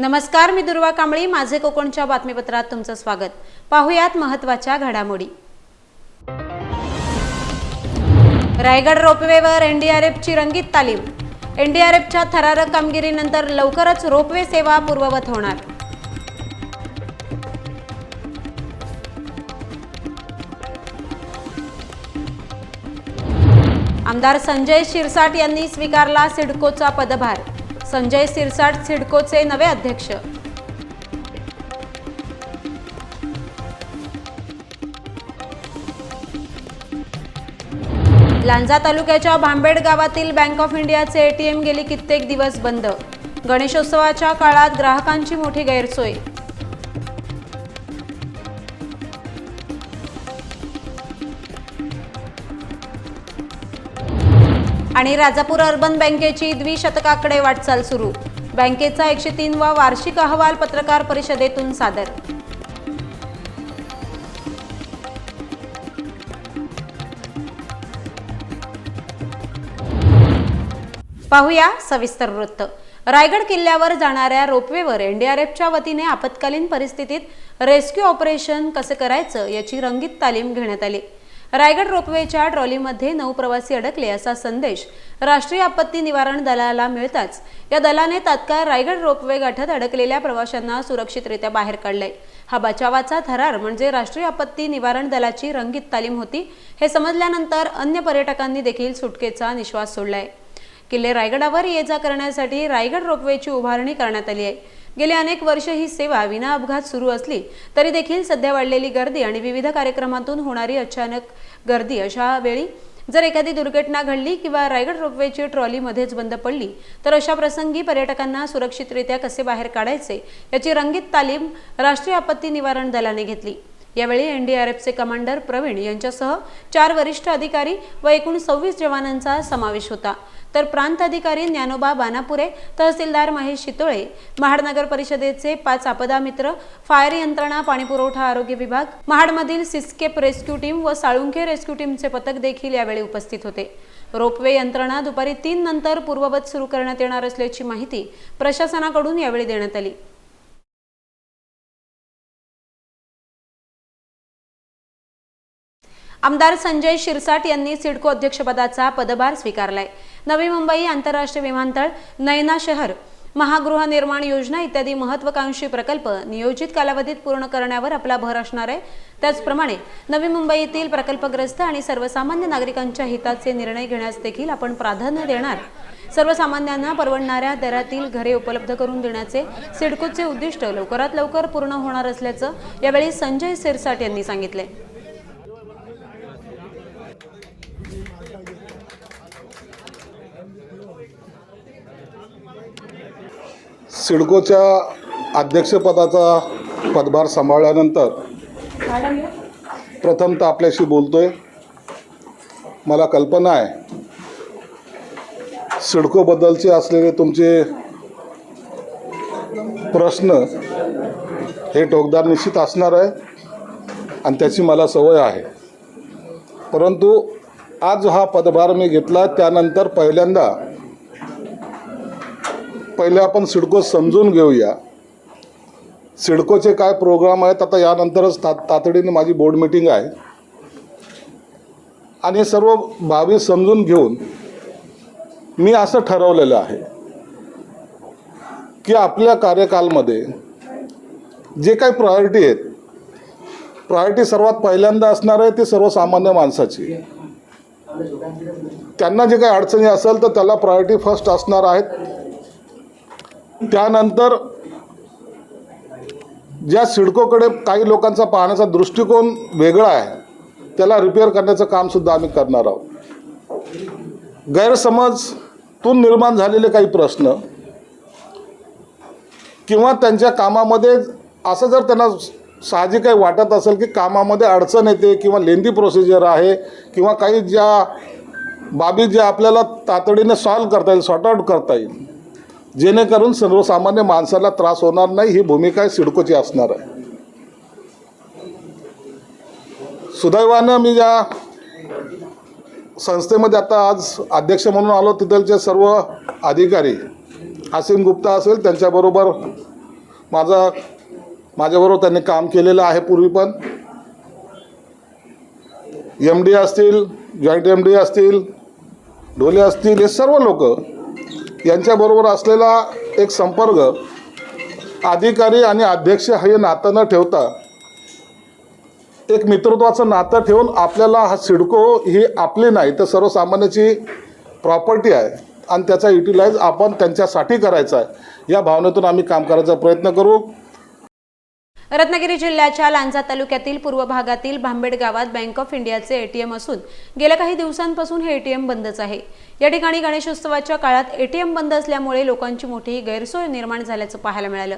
नमस्कार मी दुर्वा कांबळी. माझे कोकणच्या बातमीपत्रात तुमचं स्वागत. पाहुयात महत्त्वाच्या घडामोडी. रायगड रोपवेवर एनडीआरएफची रंगीत तालीम. एनडीआरएफच्या थरारक कामगिरीनंतर लवकरच रोपवे सेवा पूर्ववत होणार. आमदार संजय शिरसाट यांनी स्वीकारला सिडकोचा पदभार. संजय सिरसाट सिडकोचे नवे अध्यक्ष. लांजा तालुक्याच्या भांबेड गावातील बँक ऑफ इंडियाचे एटीएम गेली कित्येक दिवस बंद. गणेशोत्सवाच्या काळात ग्राहकांची मोठी गैरसोय. आणि राजापूर अर्बन बँकेची द्विशतकाकडे वाटचाल सुरू. बँकेचा एकशे तीनवा वार्षिक अहवाल पत्रकार परिषदेतून सादर. पाहूया सविस्तर वृत्त. रायगड किल्ल्यावर जाणाऱ्या रोपवेवर एनडीआरएफच्या वतीने आपत्कालीन परिस्थितीत रेस्क्यू ऑपरेशन कसे करायचं याची रंगीत तालीम घेण्यात आली. रायगड रोपवेच्या ट्रॉलीमध्ये नऊ प्रवासी अडकले असा संदेश राष्ट्रीय आपत्ती निवारण दलाला मिळताच या दलाने तात्काळ रायगड रोपवे गाठत अडकलेल्या प्रवाशांना सुरक्षितरित्या बाहेर काढले हा बचावाचा थरार म्हणजे राष्ट्रीय आपत्ती निवारण दलाची रंगीत तालीम होती हे समजल्यानंतर अन्य पर्यटकांनी देखील सुटकेचा निश्वास सोडलाय. किल्ले रायगडावर ये जा करण्यासाठी रायगड रोपवेची उभारणी करण्यात आली आहे. गेली अनेक वर्ष ही सेवा विना अपघात सुरू असली तरी देखील सध्या वाढलेली गर्दी आणि विविध कार्यक्रमातून होणारी अचानक गर्दी अशा वेळी जर एखादी दुर्घटना घडली किंवा रायगड रोपवेची ट्रॉली मध्येच बंद पडली तर अशा प्रसंगी पर्यटकांना सुरक्षितरित्या कसे बाहेर काढायचे याची रंगीत तालीम राष्ट्रीय आपत्ती निवारण दलाने घेतली. यावेळी एनडीआरएफचे कमांडर प्रवीण यांच्यासह चार वरिष्ठ अधिकारी व एकूण सव्वीस जवानांचा समावेश होता. तर प्रांत अधिकारी ज्ञानोबा बानापुरे तहसीलदार महेश शितोळे महाडनगर परिषदेचे पाच आपदा मित्र फायर यंत्रणा पाणीपुरवठा आरोग्य विभाग महाडमधील सिस्केप रेस्क्यू टीम व साळुंखे रेस्क्यू टीमचे पथक देखील यावेळी उपस्थित होते. रोपवे यंत्रणा दुपारी तीन नंतर पूर्ववत सुरू करण्यात येणार असल्याची माहिती प्रशासनाकडून यावेळी देण्यात आली. आमदार संजय शिरसाट यांनी सिडको अध्यक्षपदाचा पदभार स्वीकारलाय. नवी मुंबई आंतरराष्ट्रीय विमानतळ नैना शहर महागृहनिर्माण योजना इत्यादी महत्वाकांक्षी प्रकल्प नियोजित कालावधीत पूर्ण करण्यावर आपला भर असणार आहे. त्याचप्रमाणे नवी मुंबईतील प्रकल्पग्रस्त आणि सर्वसामान्य नागरिकांच्या हिताचे निर्णय घेण्यास देखील आपण प्राधान्य देणार. सर्वसामान्यांना परवडणाऱ्या दरातील घरे उपलब्ध करून देण्याचे सिडकोचे उद्दिष्ट लवकरात लवकर पूर्ण होणार असल्याचं यावेळी संजय सिरसाट यांनी सांगितले सिडकोच्या अध्यक्षपदाचा पदभार सांभाळल्यानंतर प्रथमतः आपल्याशी बोलतोय. मला कल्पना आहे सिडकोबद्दलचे असलेले तुमचे प्रश्न हे टोकदार निश्चित असणार आहे आणि त्याची मला सवय आहे. परंतु आज हा पदभार मी घेतला त्यानंतर पहिल्यांदा पहिले आपण सिडको समजून घेऊया. सिडकोचे काय प्रोग्राम आहेत आता यानंतरच ता तातडीने माझी बोर्ड मिटिंग आहे. आणि हे सर्व बाबी समजून घेऊन मी असं ठरवलेलं आहे की आपल्या कार्यकालमध्ये जे काही प्रायोरिटी आहेत प्रायोरिटी सर्वात पहिल्यांदा असणार आहे ती सर्वसामान्य माणसाची. त्यांना जे काही अडचणी असेल तर त्याला प्रायोरिटी फर्स्ट असणार आहेत. त्यानंतर ज्या सिडकोकडे काही लोकांचा पाहण्याचा दृष्टिकोन वेगळा आहे त्याला रिपेअर करण्याचं कामसुद्धा आम्ही करणार आहोत. गैरसमजतून निर्माण झालेले काही प्रश्न किंवा त्यांच्या कामामध्ये असं जर त्यांना साहजिक काही वाटत असेल की कामामध्ये अडचण येते किंवा लेंदी प्रोसिजर आहे किंवा काही ज्या बाबी ज्या आपल्याला तातडीने सॉल्व करता येईल सॉर्ट आउट करता येईल जेणेकरून सर्वसामान्य माणसाला त्रास होणार नाही ही भूमिका सिडकोची असणार आहे. सुदैवानं मी ज्या संस्थेमध्ये आता आज अध्यक्ष म्हणून आलो. तिथलचे सर्व अधिकारी असीम गुप्ता असेल त्यांच्याबरोबर माझा माझ्याबरोबर त्यांनी काम केलेलं आहे पूर्वी पण. एम डी असतील जॉईंट एम डी असतील ढोले असतील हे सर्व लोक यांच्याबरोबर असलेला एक संपर्क अधिकारी आणि अध्यक्ष हे नातं न ठेवता एक मित्रत्वाचं नातं ठेवून आपल्याला हा सिडको ही आपली नाही तर सर्वसामान्याची प्रॉपर्टी आहे आणि त्याचा युटिलाइज आपण त्यांच्यासाठी करायचा आहे. या भावनेतून आम्ही काम करायचा प्रयत्न करू. रत्नागिरी जिल्ह्याच्या लांजा तालुक्यातील पूर्व भागातील भांबेड गावात बँक ऑफ इंडियाचे एटीएम असून गेल्या काही दिवसांपासून हे एटीएम बंदच आहे. या ठिकाणी गणेशोत्सवाच्या काळात एटीएम बंद असल्यामुळे लोकांची मोठी गैरसोय निर्माण झाल्याचं पाहायला मिळालं.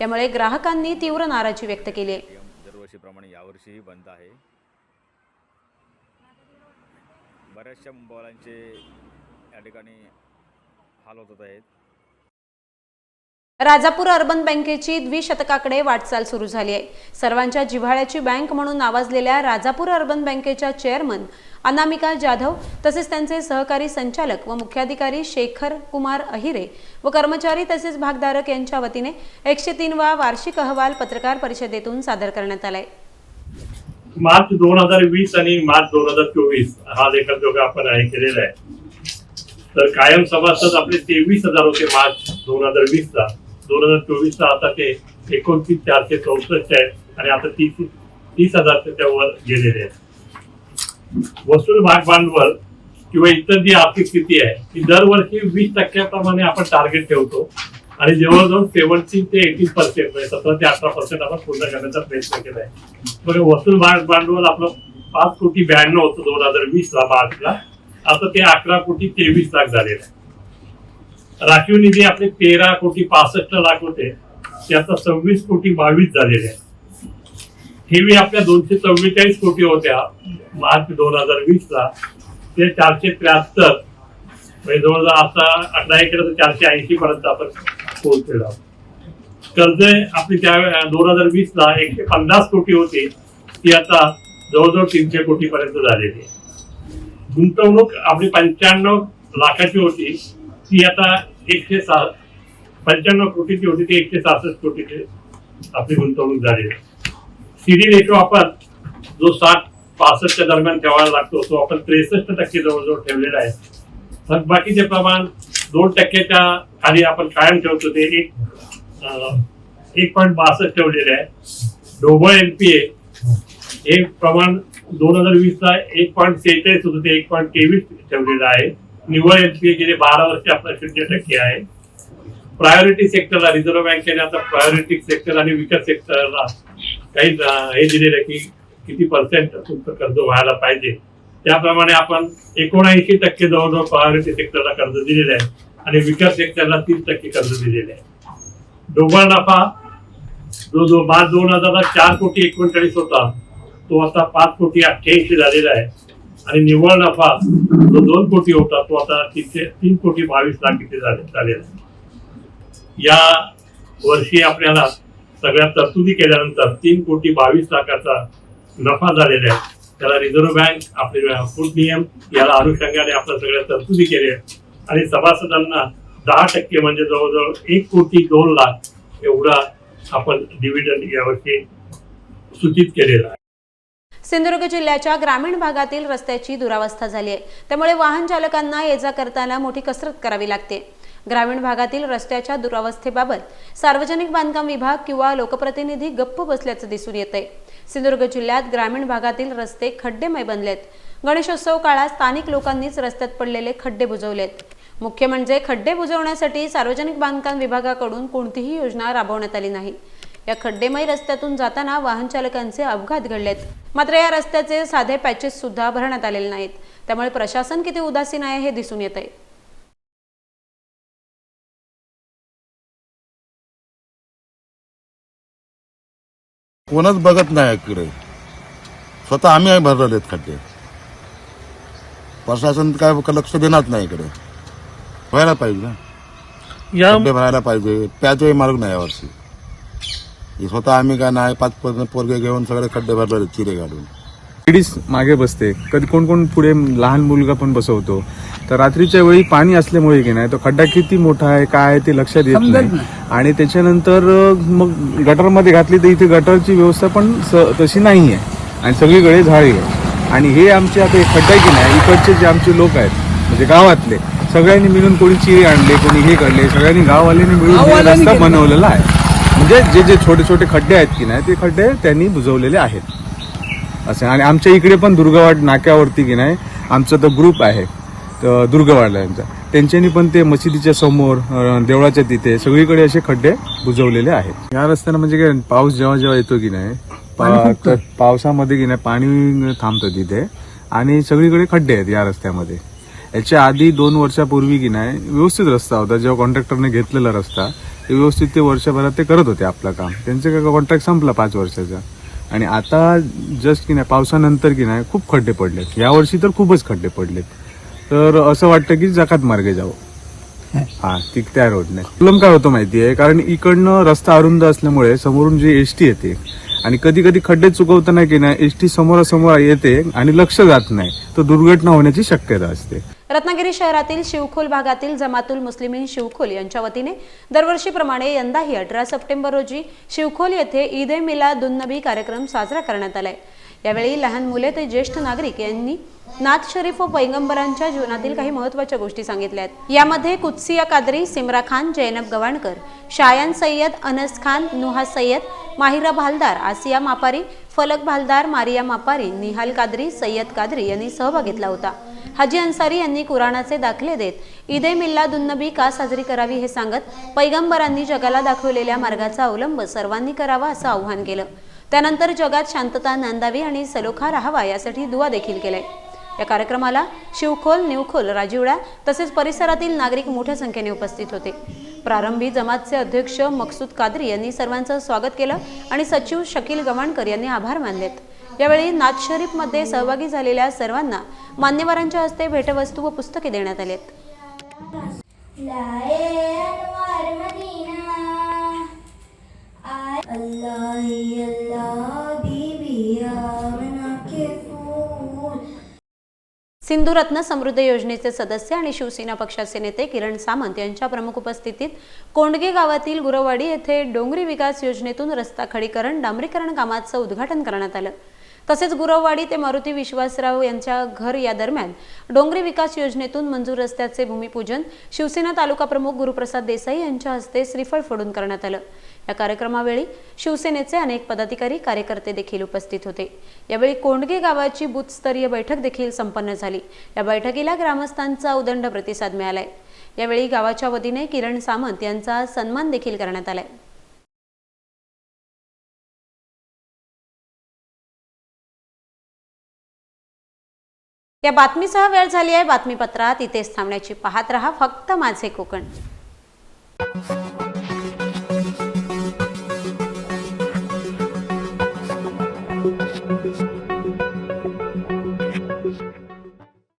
यामुळे ग्राहकांनी तीव्र नाराजी व्यक्त केली आहे. दरवर्षीप्रमाणे यावर्षीही बंद आहे. बऱ्याचशा मोबाईलांचे या ठिकाणी हाल होत आहेत. राजापूर अर्बन बँकेची द्विशतकाकडे वाटचाल सुरू झाली आहे. सर्वांच्या जिव्हाळ्याची बँक म्हणून नावाजलेल्या राजापूर अर्बन बँकेच्या चेअरमन अनामिका जाधव तसेच त्यांचे सहकारी संचालक व मुख्याधिकारी शेखर कुमार अहिरे व कर्मचारी तसेच भागधारक यांच्या वतीने एकशे तीनवा वार्षिक अहवाल पत्रकार परिषदेतून सादर करण्यात आलाय. मार्च दोन हजार वीस आणि मार्च दोन हजार चोवीस हा लेखाजोग आपण आहे केलेला आहे. तर कायम सभासद आपले तेवीस हजार होते मार्च दोन हजार वीस दोन हजार चोवीस चा आता ते एकोणतीस चारशे चौसष्ट आहे आणि आता तीस तीस हजारच्या वर गेलेले आहेत. वसूल भाग भांडवल किंवा इतर जी आर्थिक स्थिती आहे ती दरवर्षी वीस टक्क्याप्रमाणे आपण टार्गेट ठेवतो. आणि जवळजवळ सेव्हन्टीन ते एटीन पर्सेंट म्हणजे सतरा ते अठरा पर्सेंट आपण पूर्ण करण्याचा प्रयत्न केला आहे. बघा वसूल भाग भांडवल आपलं पाच कोटी ब्याण्णव होतं दोन हजार वीस ला मार्चला. आता ते अकरा कोटी तेवीस लाख झालेलं आहे. राखीव निधी आपले तेरा कोटी पासष्ट लाख होते ते आता सव्वीस कोटी बावीस झालेले आहे ठेवी आपल्या दोनशे चव्वेचाळीस कोटी होत्या मार्च दोन हजार वीस ला. ते चारशे त्र्याहत्तर म्हणजे जवळजवळ आता अठरा एक तर चारशे ऐंशी पर्यंत आपण पोहोचलेलो आहोत. कर्ज आपली त्या दोन हजार वीस ला एकशे पन्नास कोटी होती ती आता जवळजवळ तीनशे कोटी पर्यंत झालेली आहे. गुंतवणूक आपली पंच्याण्णव लाखाची होती ती आता एकशे सहा पंच्याण्णव कोटीची होती ती एकशे सहासष्ट कोटीची आपली गुंतवणूक झालेली आहे सीडी रेशो आपण जो साठ पासष्टच्या दरम्यान ठेवायला लागतो तो आपण त्रेसष्ट टक्के जवळजवळ ठेवलेला आहे. थकबाकीचे प्रमाण दोन टक्क्याच्या खाली आपण कायम ठेवतो ते एक एक पॉईंट बासष्ट ठेवलेले आहे. ढोबळ ए हे प्रमाण दोन हजार वीसचा एक पॉईंट सेहेचाळीस होतं ते एक पॉईंट तेवीस ठेवलेलं आहे. निव्वळ एनपीए गेले बारा वर्ष आपला शून्य टक्के आहे. प्रायोरिटी सेक्टरला रिझर्व्ह बँकेने आता प्रायोरिटी सेक्टर आणि विकास सेक्टरला काही हे दिलेलं आहे की किती पर्सेंट तुमचं कर्ज व्हायला पाहिजे. त्याप्रमाणे आपण एकोणऐंशी टक्के जवळजवळ प्रायोरिटी सेक्टरला कर्ज दिलेलं आहे आणि विकास सेक्टरला तीस टक्के कर्ज दिलेले आहे. डोबळ नफा जो जो मार्च दोन हजार चार कोटी एकोणचाळीस होता तो आता पाच कोटी अठ्ठ्याऐंशी झालेला आहे. आणि निव्वळ नफा जो दोन कोटी होता तो आता तीनशे तीन कोटी बावीस लाख किती झाले झालेला आहे. या वर्षी आपल्याला सगळ्या तरतुदी केल्यानंतर तीन कोटी बावीस लाखाचा नफा झालेला आहे. त्याला रिझर्व्ह बँक आपले फूड नियम याला अनुषंगाने आपण सगळ्या तरतुदी केल्या आणि सभासदांना दहा टक्के म्हणजे जवळजवळ एक कोटी दोन लाख एवढा आपण डिव्हिडंड यावर्षी सूचित केलेला आहे. सिंधुदुर्ग जिल्ह्याच्या ग्रामीण भागातील रस्त्याची दुरावस्था झाली आहे. त्यामुळे वाहन चालकांना ये जा करताना मोठी कसरत करावी लागते. ग्रामीण भागातील रस्त्याच्या दुरावस्थेबाबत सार्वजनिक बांधकाम विभाग किंवा लोकप्रतिनिधी गप्प बसल्याचं दिसून येत आहे सिंधुदुर्ग जिल्ह्यात ग्रामीण भागातील रस्ते खड्डेमय बनलेत. गणेशोत्सव काळात स्थानिक लोकांनीच रस्त्यात पडलेले खड्डे बुजवलेत. मुख्य म्हणजे खड्डे बुजवण्यासाठी सार्वजनिक बांधकाम विभागाकडून कोणतीही योजना राबवण्यात आली नाही. या खड्डेमय रस्त्यातून जाताना वाहन चालकांचे अपघात घडलेत. मात्र या रस्त्याचे साधे पॅचेस सुद्धा भरण्यात आलेले नाहीत. त्यामुळे प्रशासन किती उदासीन आहे हे दिसून येत आहे कोणच बघत नाही इकडे. स्वतः आम्ही भरलेले आहेत खड्डे. प्रशासन काय लक्ष देणार नाही इकडे. व्हायला पाहिजे ना. या खड्डे भरायला पाहिजे. प्याचोही मार्ग नाही यावर्षी. हे स्वतः आम्ही काय नाही पाच पोर- पोरगे घेऊन सगळे खड्डे आहेत चिरे काढून. लेडीज मागे बसते. कधी कोण कोण पुढे लहान मुलगा पण बसवतो. तर रात्रीच्या वेळी पाणी असल्यामुळे की नाही तो खड्डा किती मोठा आहे काय आहे ते लक्षात येत नाही. आणि त्याच्यानंतर मग गटरमध्ये घातली तर इथे गटरची व्यवस्था पण तशी नाही आहे. आणि सगळीकडे झाडी आहे आणि हे आमचे आता हे खड्डा की नाही इकडचे जे आमचे लोक आहेत म्हणजे गावातले सगळ्यांनी मिळून कोणी चिरे आणले कोणी हे काढले सगळ्यांनी गाववाल्यांनी मिळून रस्ता बनवलेला आहे. म्हणजे जे जे छोटे छोटे खड्डे आहेत की नाही ते खड्डे त्यांनी बुजवलेले आहेत. असे आणि आमच्या इकडे पण दुर्गवाड नाक्यावरती की नाही आमचा तो ग्रुप आहे तर दुर्गवाडल्यांचा त्यांच्यानी पण ते मशिदीच्या समोर देवळाच्या तिथे सगळीकडे असे खड्डे बुजवलेले आहेत. या रस्त्यानं म्हणजे काय पाऊस जेव्हा जेव्हा येतो की नाही पा- तर पावसामध्ये की नाही पाणी थांबतं तिथे आणि सगळीकडे खड्डे आहेत या रस्त्यामध्ये. याच्या आधी दोन वर्षापूर्वी की नाही व्यवस्थित रस्ता होता जेव्हा कॉन्ट्रॅक्टरने घेतलेला रस्ता ते व्यवस्थित ते वर्षभरात ते करत होते आपलं काम. त्यांचं काय कॉन्ट्रॅक्ट संपला पाच वर्षाचा. आणि आता जस्ट की नाही पावसानंतर की नाही खूप खड्डे पडलेत. यावर्षी तर खूपच खड्डे पडलेत. तर असं वाटतं की जकात मार्गे जावं. हा ती त्या रोडने प्रॉब्लेम काय होतो माहितीये? कारण इकडनं रस्ता अरुंद असल्यामुळे समोरून जी एसटी येते आणि कधी कधी खड्डे चुकवताना की नाही एसटी समोरासमोर येते आणि लक्ष जात नाही तर दुर्घटना होण्याची शक्यता असते. रत्नागिरी शहरातील शिवखोल भागातील जमातुल मुस्लिमीन शिवखोल यांच्या वतीने दरवर्षीप्रमाणे यंदाही अठरा सप्टेंबर रोजी शिवखोल येथे ईद ए मिलादुन्नबी कार्यक्रम साजरा करण्यात आलाय. यावेळी लहान मुले ते ज्येष्ठ नागरिक यांनी नाथ शरीफ व पैगंबरांच्या जीवनातील काही महत्त्वाच्या गोष्टी सांगितल्या आहेत. यामध्ये कुत्सिया कादरी सिमरा खान जैनब गवाणकर शायान सय्यद अनस खान नुहा सय्यद माहिरा भालदार आसिया मापारी फलक भालदार मारिया मापारी निहाल कादरी सय्यद कादरी यांनी सहभाग घेतला होता. हाजी अन्सारी यांनी कुराणाचे दाखले देत ईद ए मिल्लादुन्नबी का साजरी करावी हे सांगत पैगंबरांनी जगाला दाखवलेल्या मार्गाचा अवलंब सर्वांनी करावा असं आव्हान केलं. त्यानंतर जगात शांतता नांदावी आणि सलोखा राहावा यासाठी दुवा देखील केलाय या कार्यक्रमाला शिवखोल निवखोल राजीवडा तसेच परिसरातील नागरिक मोठ्या संख्येने उपस्थित होते. प्रारंभी जमातचे अध्यक्ष मकसूद कादरी यांनी सर्वांचं स्वागत केलं आणि सचिव शकील गवाणकर यांनी आभार मानलेत. यावेळी नाथ शरीफमध्ये सहभागी झालेल्या सर्वांना मान्यवरांच्या हस्ते भेटवस्तू व पुस्तके देण्यात आलेत. लाए अनवार मदीना। आए अल्लाह ही अल्लाह बीबी आमना के फूल। सिंधू रत्न समृद्ध योजनेचे सदस्य आणि शिवसेना पक्षाचे नेते किरण सामंत यांच्या प्रमुख उपस्थितीत कोंडगे गावातील गुरवाडी येथे डोंगरी विकास योजनेतून रस्ता खडीकरण डांबरीकरण कामाचं उद्घाटन करण्यात आलं. तसेच गुरववाडी ते मारुती विश्वासराव यांच्या घर या दरम्यान डोंगरी विकास योजनेतून मंजूर रस्त्याचे भूमिपूजन शिवसेना तालुका प्रमुख गुरुप्रसाद देसाई यांच्या हस्ते श्रीफळ फोडून करण्यात आलं. या कार्यक्रमावेळी शिवसेनेचे अनेक पदाधिकारी कार्यकर्ते देखील उपस्थित होते. यावेळी कोंडगे गावाची बूथस्तरीय बैठक देखील संपन्न झाली. या बैठकीला ग्रामस्थांचा उदंड प्रतिसाद मिळालाय. यावेळी गावाच्या वतीने किरण सामंत यांचा सन्मान देखील करण्यात आलाय. या बातमीसह वेळ झाली आहे बातमीपत्रात इथेच थांबण्याची. पाहत रहा फक्त माझे कोकण.